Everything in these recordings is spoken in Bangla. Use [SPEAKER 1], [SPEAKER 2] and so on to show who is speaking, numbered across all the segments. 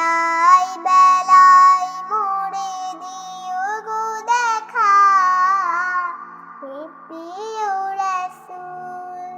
[SPEAKER 1] বেলায় বেলায় মোড়ে দিও গো দেখা। প্রিয় রসুল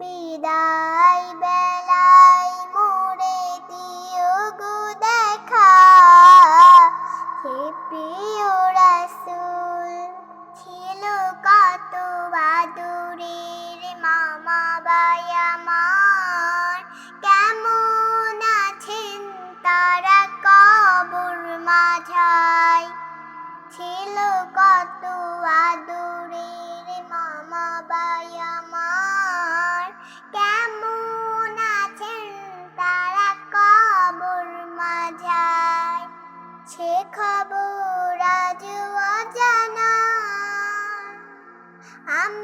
[SPEAKER 1] বিদায় বেলায় মোড়ে দিও গো দেখা। প্রিয় Um.